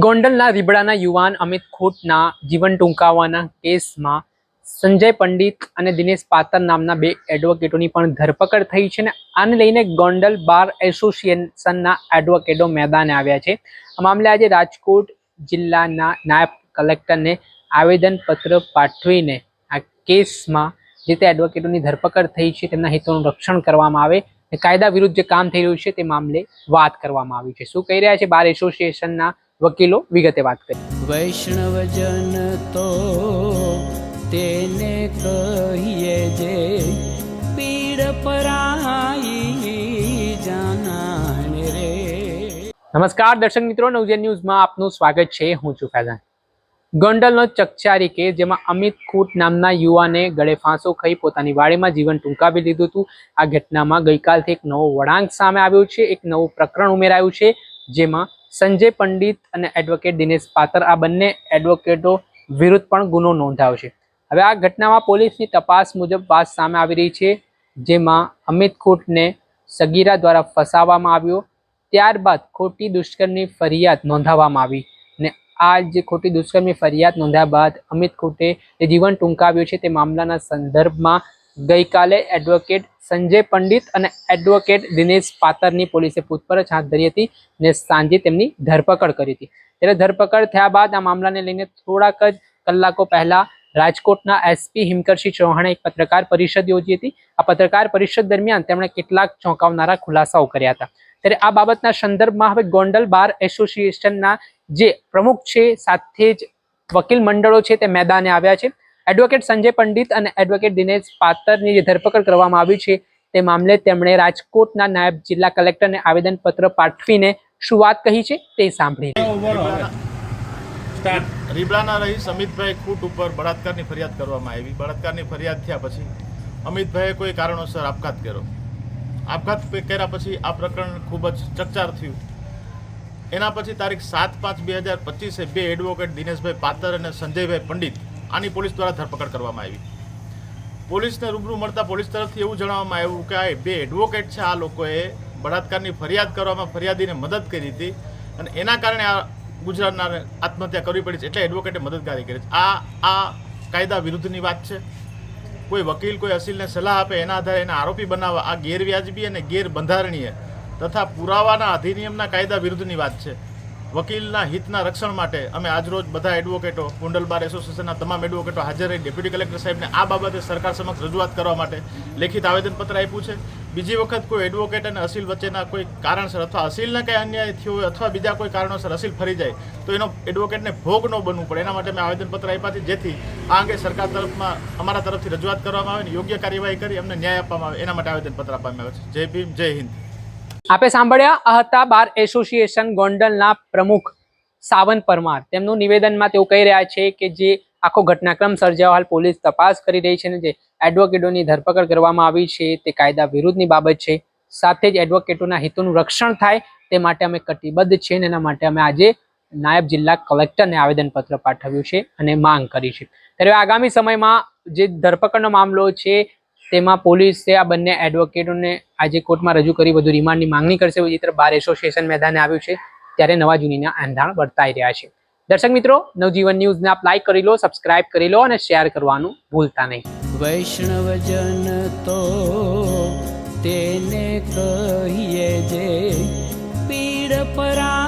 ગોંડલના રીબડાના યુવાન અમિત ખોટના જીવન ટૂંકાવવાના કેસમાં સંજય પંડિત અને દિનેશ પાતર નામના બે એડવોકેટોની પણ ધરપકડ થઈ છે અને આને લઈને ગોંડલ બાર એસોસિએશનના એડવોકેટો મેદાને આવ્યા છે. આ મામલે આજે રાજકોટ જિલ્લાના નાયબ કલેક્ટરને આવેદનપત્ર પાઠવીને આ કેસમાં જે તે એડવોકેટોની ધરપકડ થઈ છે તેમના હિતોનું રક્ષણ કરવામાં આવે કાયદા વિરુદ્ધ જે કામ થઈ રહ્યું છે તે મામલે વાત કરવામાં આવી છે. શું કહી રહ્યા છે બાર એસોસિએશનના વકીલો વિગતે વાત કરી. વૈષ્ણવજન તો તેને કહીએ જે પીડ પરાઈ જાનાને રે. નમસ્કાર દર્શક મિત્રો નવજન ન્યૂઝમાં આપનું સ્વાગત છે. હું છું ફૈઝાન. ગોંડલનો ચકચારી કેસ જેમાં અમિત ખૂટ નામના યુવાને ગળે ફાંસો ખાઈ પોતાની વાડીમાં જીવન ટૂંકાવી લીધું હતું. આ ઘટનામાં ગઈકાલથી એક નવો વળાંક સામે આવ્યો છે. એક નવું પ્રકરણ ઉમેરાયું છે જેમાં સંજય પંડિત અને એડવોકેટ દિનેશ પાતર, આ બંને એડવોકેટો વિરુદ્ધ પણ ગુનો નોંધાયો છે હવે આ ઘટનામાં પોલીસની તપાસ મુજબ વાત સામે આવી રહી છે, જેમાં અમિત ખોટને સગીરા દ્વારા ફસાવવામાં આવ્યો, ત્યારબાદ ખોટી દુષ્કર્મની ફરિયાદ નોંધાવવામાં આવી અને આ જે ખોટી દુષ્કર્મની ફરિયાદ નોંધ્યા બાદ અમિત ખોટે જે જીવન ટૂંકાવ્યું છે તે મામલાના સંદર્ભમાં ગઈકાલે એડવોકેટ સંજય પંડિત અને એડવોકેટ દિનેશ પાતરની પોલીસે પૂછપરછ હાથ ધરી હતી અને સાંજે તેમની ધરપકડ કરી હતી. ત્યારે ધરપકડ થયા બાદ આ મામલાને લઈને થોડાક જ કલાકો પહેલા રાજકોટના એસપી હિમકરસિંહ ચૌહાણે એક પત્રકાર પરિષદ યોજી હતી. આ પત્રકાર પરિષદ દરમિયાન તેમણે કેટલાક ચોંકાવનારા ખુલાસાઓ કર્યા હતા. ત્યારે આ બાબતના સંદર્ભમાં હવે ગોંડલ બાર એસોસિએશનના જે પ્રમુખ છે, સાથે જ વકીલ મંડળો છે તે મેદાને આવ્યા છે. એડવોકેટ સંજય પંડિત અને એડવોકેટ દિનેશ પાતરની જે ધરપકડ કરવામાં આવી છે તે મામલે તેમણે રાજકોટના નાયબ જિલ્લા કલેક્ટરને આવેદનપત્ર પાઠવીને શું વાત કહી છે તે સાંભળી રીબડાના રહી સમિતભાઈ ખૂટ ઉપર બળાત્કારની ફરિયાદ કરવામાં આવી. બળાત્કારની ફરિયાદ થયા પછી અમિતભાઈએ કોઈ કારણોસર આપઘાત કર્યો. આપઘાત કર્યા પછી આ પ્રકરણ ખૂબ જ ચકચાર થયું. એના પછી તારીખ સાત પાંચ બે હજાર પચીસે બે એડવોકેટ દિનેશભાઈ પાતર અને સંજયભાઈ પંડિત આની પોલીસ દ્વારા ધરપકડ કરવામાં આવી. પોલીસને રૂબરૂ મળતા પોલીસ તરફથી એવું જણાવવામાં આવ્યું કે આ બે એડવોકેટ છે. આ લોકોએ બળાત્કારની ફરિયાદ કરવામાં, ફરિયાદીને મદદ કરી હતી અને એના કારણે આ ગુજરાતના આત્મહત્યા કરવી પડી છે. એટલે એડવોકેટે મદદગારી કરી છે. આ આ કાયદા વિરુદ્ધની વાત છે. કોઈ વકીલ, કોઈ અસીલને સલાહ આપે એના આધારે એને આરોપી બનાવવા. આ ગેરવ્યાજબી અને ગેરબંધારણીય તથા પુરાવાના અધિનિયમના કાયદા વિરુદ્ધની વાત છે. વકીલના હિતના રક્ષણ માટે અમે આજરોજ બધા એડવોકેટો કુંડલ બાર એસોસિએશનના તમામ એડવોકેટો હાજર રહી ડેપ્યુટી કલેક્ટર સાહેબને આ બાબતે સરકાર સમક્ષ રજૂઆત કરવા માટે લેખિત આવેદનપત્ર આપ્યું છે. બીજી વખત કોઈ એડવોકેટ અને અસીલ વચ્ચેના કોઈ કારણસર અથવા અસીલના કંઈ અન્યાય થયો હોય અથવા બીજા કોઈ કારણોસર અસીલ ફરી જાય, તો એનો એડવોકેટને ભોગ ન બનવું પડે. એના માટે મેં આવેદનપત્ર આપ્યા છે. જેથી આ અંગે સરકાર તરફમાં અમારા તરફથી રજૂઆત કરવામાં આવે અને યોગ્ય કાર્યવાહી કરી અમને ન્યાય આપવામાં આવે. એના માટે આવેદનપત્ર આપવામાં આવે છે. જય ભીમ, જય હિન્દ. આપે સાંભળ્યા હતા બાર એસોસિએશન ગોંડલના પ્રમુખ સાવંત પરમાર. તેમનું નિવેદનમાં તેઓ કહી રહ્યા છે કે જે આખો ઘટનાક્રમ સર્જાયો, હાલ પોલીસ તપાસ કરી રહી છે અને જે એડવોકેટોની ધરપકડ કરવામાં આવી છે તે કાયદા વિરુદ્ધની બાબત છે. સાથે જ એડવોકેટોના હિતોનું રક્ષણ થાય તે માટે અમે કટિબદ્ધ છીએ અને એના માટે અમે આજે નાયબ જિલ્લા કલેક્ટરને આવેદનપત્ર પાઠવ્યું છે અને માંગ કરી છે. ત્યારે આગામી સમયમાં જે ધરપકડનો મામલો છે તેમાં પોલીસે આ બંને એડવોકેટોને આજે કોર્ટમાં રજૂ કરી, વધુ રિમાન્ડની માંગણી કરશે. બીજી તરફ બાર એસોસિએશન મેદાને આવ્યું છે, ત્યારે નવા જૂનીના આંધાણ વર્તાઈ રહ્યા છે. દર્શક મિત્રો, નવજીવન ન્યૂઝને આપ લાઈક કરી લો સબસ્ક્રાઇબ કરી લો અને શેર કરવાનું ભૂલતા નહીં. વૈષ્ણવજન તો તેને કહીએ જે પીડ પરાઈ